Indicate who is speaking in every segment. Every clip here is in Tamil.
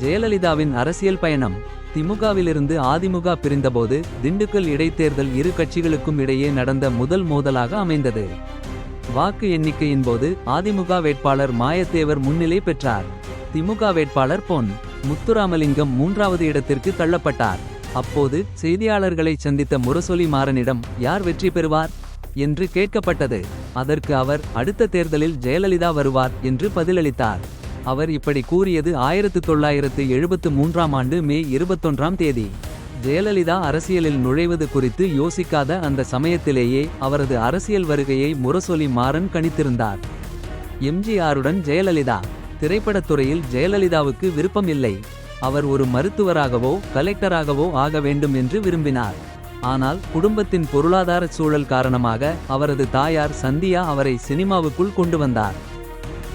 Speaker 1: ஜெயலலிதாவின் அரசியல் பயணம். திமுகவிலிருந்து அதிமுக பிரிந்தபோது திண்டுக்கல் இடைத்தேர்தல் இரு கட்சிகளுக்கும் இடையே நடந்த முதல் மோதலாக அமைந்தது. வாக்கு எண்ணிக்கையின் போது அதிமுக வேட்பாளர் மாயத்தேவர் முன்னிலை பெற்றார். திமுக வேட்பாளர் பொன் முத்துராமலிங்கம் மூன்றாவது இடத்திற்கு தள்ளப்பட்டார். அப்போது செய்தியாளர்களை சந்தித்த முரசொலி மாறனிடம் யார் வெற்றி பெறுவார்? என்று கேட்கப்பட்டது. அதற்கு அவர் அடுத்த தேர்தலில் ஜெயலலிதா வருவார் என்று பதிலளித்தார். அவர் இப்படி கூறியது ஆயிரத்து தொள்ளாயிரத்து எழுபத்து மூன்றாம் ஆண்டு மே இருபத்தொன்றாம் தேதி. ஜெயலலிதா அரசியலில் நுழைவது குறித்து யோசிக்காத அந்த சமயத்திலேயே அவரது அரசியல் வருகையை முரசொலி மாறன் கணித்திருந்தார். எம்ஜிஆருடன் ஜெயலலிதா திரைப்படத்துறையில் ஜெயலலிதாவுக்கு விருப்பம் இல்லை. அவர் ஒரு மருத்துவராகவோ கலெக்டராகவோ ஆக வேண்டும் என்று விரும்பினார். ஆனால் குடும்பத்தின் பொருளாதார சூழல் காரணமாக அவரது தாயார் சந்தியா அவரை சினிமாவுக்குள் கொண்டு வந்தார்.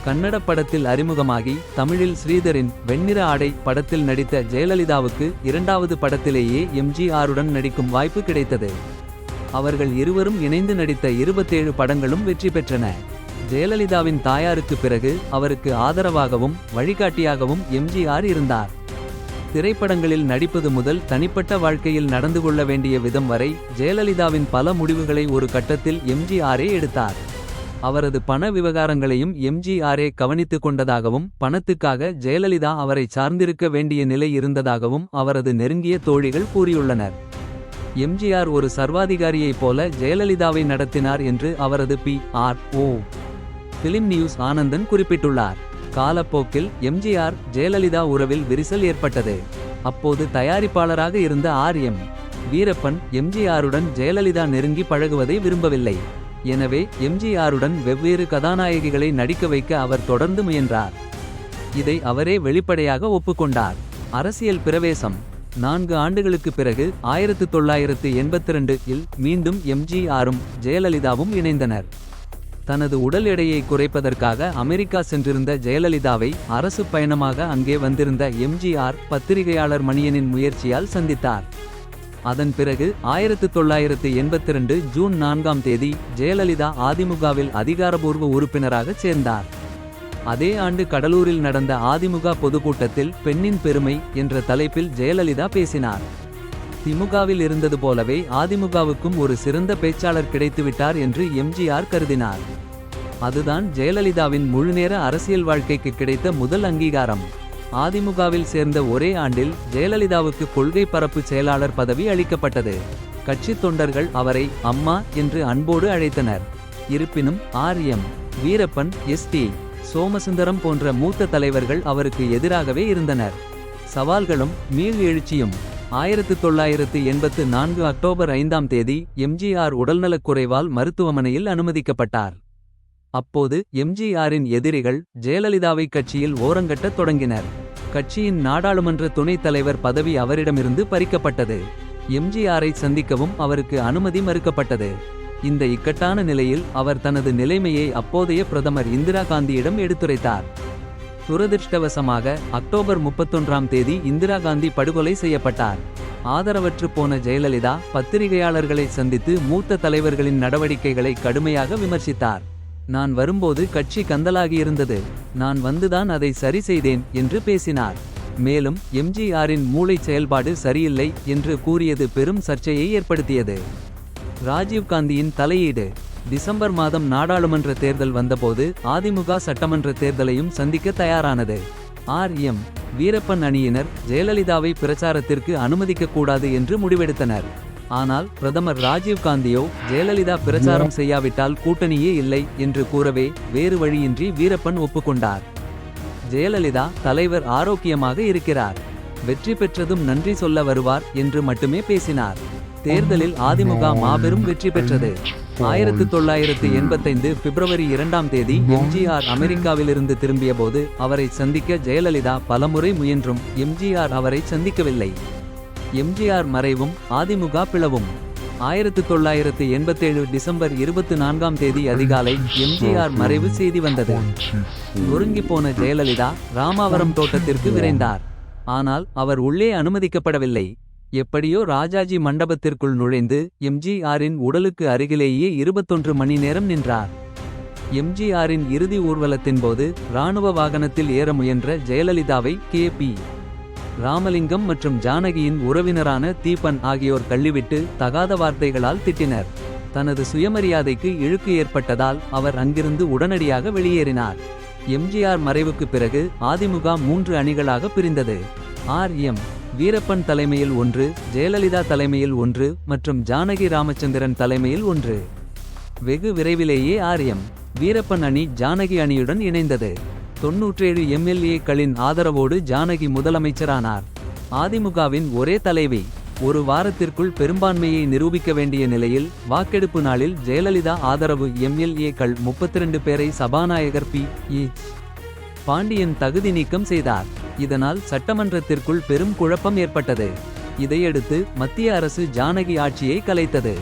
Speaker 1: கன்னட படத்தில் அறிமுகமாகி தமிழில் ஸ்ரீதரின் வெண்ணிற ஆடை படத்தில் நடித்த ஜெயலலிதாவுக்கு இரண்டாவது படத்திலேயே எம்ஜிஆருடன் நடிக்கும் வாய்ப்பு கிடைத்தது. அவர்கள் இருவரும் இணைந்து நடித்த இருபத்தேழு படங்களும் வெற்றி பெற்றன. ஜெயலலிதாவின் தாயாருக்கு பிறகு அவருக்கு ஆதரவாகவும் வழிகாட்டியாகவும் எம்ஜிஆர் இருந்தார். திரைப்படங்களில் நடிப்பது முதல் தனிப்பட்ட வாழ்க்கையில் நடந்து கொள்ள வேண்டிய விதம் வரை ஜெயலலிதாவின் பல முடிவுகளை ஒரு கட்டத்தில் எம்ஜிஆரே எடுத்தார். அவரது பண விவகாரங்களையும் எம்ஜிஆரே கவனித்துக் கொண்டதாகவும் பணத்துக்காக ஜெயலலிதா அவரை சார்ந்திருக்க வேண்டிய நிலை இருந்ததாகவும் அவரது நெருங்கிய தோழிகள் கூறியுள்ளனர். எம்ஜிஆர் ஒரு சர்வாதிகாரியைப் போல ஜெயலலிதாவை நடத்தினார் என்று அவரது P R O film news Anandan குறிப்பிட்டுள்ளார். காலப்போக்கில் எம்ஜிஆர் ஜெயலலிதா உறவில் விரிசல் ஏற்பட்டது. அப்போது தயாரிப்பாளராக இருந்த ஆர் எம் வீரப்பன் எம்ஜிஆருடன் ஜெயலலிதா நெருங்கி பழகுவதை விரும்பவில்லை. எனவே எம்ஜிஆருடன் வெவ்வேறு கதாநாயகிகளை நடிக்க வைக்க அவர் தொடர்ந்து முயன்றார். இதை அவரே வெளிப்படையாக ஒப்புக்கொண்டார். அரசியல் பிரவேசம். நான்கு ஆண்டுகளுக்கு பிறகு ஆயிரத்து தொள்ளாயிரத்து எண்பத்தி ரெண்டு இல் மீண்டும் எம்ஜிஆரும் ஜெயலலிதாவும் இணைந்தனர். தனது உடல் எடையை குறைப்பதற்காக அமெரிக்கா சென்றிருந்த ஜெயலலிதாவை அரசு பயணமாக அங்கே வந்திருந்த எம்ஜிஆர் பத்திரிகையாளர் மணியனின் முயற்சியால் சந்தித்தார். அதன் பிறகு ஆயிரத்து தொள்ளாயிரத்து எண்பத்தி ரெண்டு ஜூன் நான்காம் தேதி ஜெயலலிதா அதிமுகவில் அதிகாரபூர்வ உறுப்பினராக சேர்ந்தார். அதே ஆண்டு கடலூரில் நடந்த அதிமுக பொதுக்கூட்டத்தில் பெண்ணின் பெருமை என்ற தலைப்பில் ஜெயலலிதா பேசினார். திமுகவில் இருந்தது போலவே அதிமுகவுக்கும் ஒரு சிறந்த பேச்சாளர் கிடைத்துவிட்டார் என்று எம்ஜிஆர் கருதினார். அதுதான் ஜெயலலிதாவின் முழுநேர அரசியல் வாழ்க்கைக்கு கிடைத்த முதல் அங்கீகாரம். அதிமுகவில் சேர்ந்த ஒரே ஆண்டில் ஜெயலலிதாவுக்கு கொள்கை பரப்பு செயலாளர் பதவி அளிக்கப்பட்டது. கட்சி தொண்டர்கள் அவரை அம்மா என்று அன்போடு அழைத்தனர். இருப்பினும் R. M. Veerappan ST Somasundaram போன்ற மூத்த தலைவர்கள் அவருக்கு எதிராகவே இருந்தனர். சவால்களும் மீள் எழுச்சியும். ஆயிரத்து தொள்ளாயிரத்து எண்பத்து நான்கு அக்டோபர் ஐந்தாம் தேதி எம்ஜிஆர் உடல்நலக்குறைவால் மருத்துவமனையில் அனுமதிக்கப்பட்டார். அப்போது எம்ஜிஆரின் எதிரிகள் ஜெயலலிதாவை கட்சியில் ஓரங்கட்டத் தொடங்கினர். கட்சியின் நாடாளுமன்ற துணைத் தலைவர் பதவி அவரிடமிருந்து பறிக்கப்பட்டது. எம்ஜிஆரை சந்திக்கவும் அவருக்கு அனுமதி மறுக்கப்பட்டது. இந்த இக்கட்டான நிலையில் அவர் தனது நிலைமையை அப்போதைய பிரதமர் இந்திரா காந்தியிடம் எடுத்துரைத்தார். துரதிர்ஷ்டவசமாக அக்டோபர் முப்பத்தொன்றாம் தேதி இந்திரா காந்தி படுகொலை செய்யப்பட்டார். ஆதரவற்று போன ஜெயலலிதா பத்திரிகையாளர்களை சந்தித்து மூத்த தலைவர்களின் நடவடிக்கைகளை கடுமையாக விமர்சித்தார். நான் வரும்போது கட்சி கந்தலாகியிருந்தது நான் வந்துதான் அதை சரி செய்தேன் என்று பேசினார். மேலும் எம்ஜிஆரின் மூளைச் செயல்பாடு சரியில்லை என்று கூறியது பெரும் சர்ச்சையை ஏற்படுத்தியது. ராஜீவ் காந்தியின் தலையீடு. டிசம்பர் மாதம் நாடாளுமன்ற தேர்தல் வந்தபோது அதிமுக சட்டமன்ற தேர்தலையும் சந்திக்க தயாரானது. ஆர் எம் வீரப்பன் அணியினர் ஜெயலலிதாவை பிரச்சாரத்திற்கு அனுமதிக்கக்கூடாது என்று முடிவெடுத்தனர். ஆனால் பிரதமர் ராஜீவ் காந்தியோ ஜெயலலிதா பிரச்சாரம் செய்யாவிட்டால் கூட்டணியே இல்லை என்று கூறவே வேறு வழியின்றி வீரப்பன் ஒப்புக்கொண்டார். ஜெயலலிதா தலைவர் ஆரோக்கியமாக இருக்கிறார். வெற்றி பெற்றதும் நன்றி சொல்ல வருவார் என்று மட்டுமே பேசினார். தேர்தலில் அதிமுக மாபெரும் வெற்றி பெற்றது. ஆயிரத்து தொள்ளாயிரத்து எண்பத்தைந்து பிப்ரவரி இரண்டாம் தேதி எம்ஜிஆர் அமெரிக்காவிலிருந்து திரும்பியபோது அவரை சந்திக்க ஜெயலலிதா பலமுறை முயன்றும் எம்ஜிஆர் அவரை சந்திக்கவில்லை. எம்ஜிஆர் மறைவும் அதிமுக பிளவும். ஆயிரத்து தொள்ளாயிரத்து எண்பத்தேழு டிசம்பர் இருபத்து நான்காம் தேதி அதிகாலை எம்ஜிஆர் மறைவு செய்தி வந்தது. நொறுங்கி போன ஜெயலலிதா ராமாவரம் தோட்டத்திற்கு விரைந்தார். ஆனால் அவர் உள்ளே அனுமதிக்கப்படவில்லை. எப்படியோ ராஜாஜி மண்டபத்திற்குள் நுழைந்து எம்ஜிஆரின் உடலுக்கு அருகிலேயே இருபத்தொன்று மணி நேரம் நின்றார். எம்ஜிஆரின் இறுதி ஊர்வலத்தின் போது இராணுவ வாகனத்தில் ஏற முயன்ற ஜெயலலிதாவை கே. பி. ராமலிங்கம் மற்றும் ஜானகியின் உறவினரான தீபன் ஆகியோர் தள்ளிவிட்டு தகாத வார்த்தைகளால் திட்டினர். தனது சுயமரியாதைக்கு இழுக்கு ஏற்பட்டதால் அவர் அங்கிருந்து உடனடியாக வெளியேறினார். எம்ஜிஆர் மறைவுக்கு பிறகு அதிமுக மூன்று அணிகளாக பிரிந்தது. ஆர். எம். வீரப்பன் தலைமையில் ஒன்று ஜெயலலிதா தலைமையில் ஒன்று மற்றும் ஜானகி ராமச்சந்திரன் தலைமையில் ஒன்று. வெகு விரைவிலேயே ஆர். எம். வீரப்பன் அணி ஜானகி அணியுடன் இணைந்தது. தொன்னூற்றேழு எம்எல்ஏக்களின் ஆதரவோடு ஜானகி முதலமைச்சரானார். அதிமுகவின் ஒரே தலைவி ஒரு வாரத்திற்குள் பெரும்பான்மையை நிரூபிக்க வேண்டிய நிலையில் வாக்கெடுப்பு நாளில் ஜெயலலிதா ஆதரவு எம்எல்ஏக்கள் 32 பேரை சபாநாயகர் பி. இ. பாண்டியன் தகுதி நீக்கம் செய்தார். இதனால் சட்டமன்றத்திற்குள் பெரும் குழப்பம் ஏற்பட்டது. இதையடுத்து மத்திய அரசு ஜானகி ஆட்சியை கலைத்தது.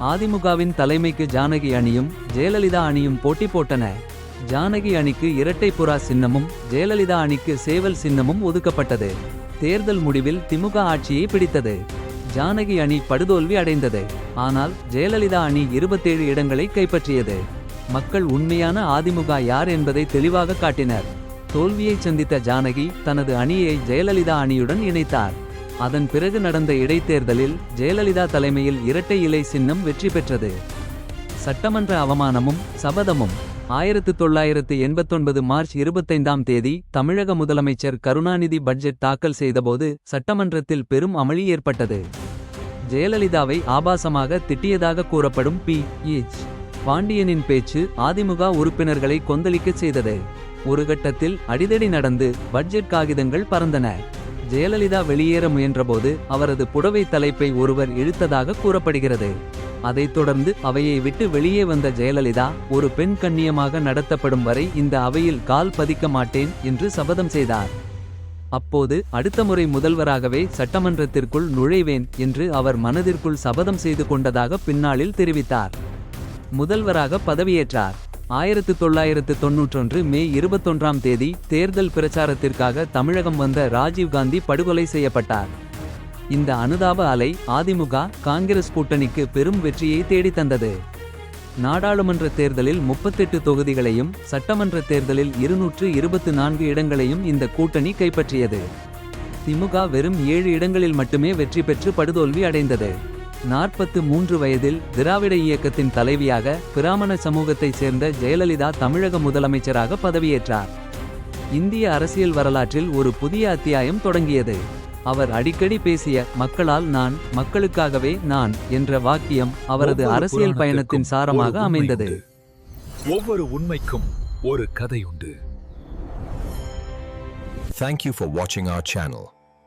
Speaker 1: அதிமுகவின் தலைமைக்கு ஜானகி அணியும் ஜெயலலிதா அணியும் போட்டி போட்டன. ஜானகி அணிக்கு இரட்டை புறா சின்னமும் ஜெயலலிதா அணிக்கு சேவல் சின்னமும் ஒதுக்கப்பட்டது. தேர்தல் முடிவில் திமுக ஆட்சியை பிடித்தது. ஜானகி அணி படுதோல்வி அடைந்தது. ஆனால் ஜெயலலிதா அணி 27 இடங்களை கைப்பற்றியது. மக்கள் உண்மையான அதிமுக யார் என்பதை தெளிவாக காட்டினர். தோல்வியை சந்தித்த ஜானகி தனது அணியை ஜெயலலிதா அணியுடன் இணைத்தார். அதன் பிறகு நடந்த இடைத்தேர்தலில் ஜெயலலிதா தலைமையில் இரட்டை இலை சின்னம் வெற்றி பெற்றது. சட்டமன்ற அவமானமும் சபதமும் ஆயிரத்து தொள்ளாயிரத்து எண்பத்தொன்பது மார்ச் இருபத்தைந்தாம் தேதி தமிழக முதலமைச்சர் கருணாநிதி பட்ஜெட் தாக்கல் செய்தபோது சட்டமன்றத்தில் பெரும் அமளி ஏற்பட்டது. ஜெயலலிதாவை ஆபாசமாக திட்டியதாக கூறப்படும் பி. எச் பாண்டியனின் பேச்சு அதிமுக உறுப்பினர்களை கொந்தளிக்கச் செய்தது. ஒரு கட்டத்தில் அடிதடி நடந்து பட்ஜெட் காகிதங்கள் பறந்தன. ஜெயலலிதா வெளியேற முயன்றபோது அவரது புடவை தலைப்பை ஒருவர் இழுத்ததாக கூறப்படுகிறது. அதைத் தொடர்ந்து அவையை விட்டு வெளியே வந்த ஜெயலலிதா ஒரு பெண் கண்ணியமாக நடத்தப்படும் வரை இந்த அவையில் கால் பதிக்க மாட்டேன் என்று சபதம் செய்தார். அப்போது அடுத்த முறை முதல்வராகவே சட்டமன்றத்திற்குள் நுழைவேன் என்று அவர் மனதிற்குள் சபதம் செய்து கொண்டதாக பின்னாளில் தெரிவித்தார். முதல்வராக பதவியேற்றார். ஆயிரத்து தொள்ளாயிரத்து தொன்னூற்றொன்று மே இருபத்தொன்றாம் தேதி தேர்தல் பிரச்சாரத்திற்காக தமிழகம் வந்த ராஜீவ்காந்தி படுகொலை செய்யப்பட்டார். இந்த அனுதாப அலை அதிமுக காங்கிரஸ் கூட்டணிக்கு பெரும் வெற்றியை தேடித் தந்தது. நாடாளுமன்ற தேர்தலில் 38 தொகுதிகளையும் சட்டமன்ற தேர்தலில் இருநூற்று இருபத்து நான்கு இடங்களையும் இந்த கூட்டணி கைப்பற்றியது. திமுக வெறும் ஏழு இடங்களில் மட்டுமே வெற்றி பெற்று படுதோல்வி அடைந்தது. நாற்பத்து மூன்று வயதில் திராவிட இயக்கத்தின் தலைவியாக பிராமண சமூகத்தைச் சேர்ந்த ஜெயலலிதா தமிழக முதலமைச்சராக பதவியேற்றார். இந்திய அரசியல் வரலாற்றில் ஒரு புதிய அத்தியாயம் தொடங்கியது. அவர் அடிக்கடி பேசிய மக்களால் நான் மக்களுக்காகவே நான் என்ற வாக்கியம் அவரது அரசியல் பயணத்தின் சாரமாக அமைந்தது.
Speaker 2: ஒவ்வொரு உண்மைக்கும் ஒரு கதை உண்டு
Speaker 3: Thank you for watching our channel.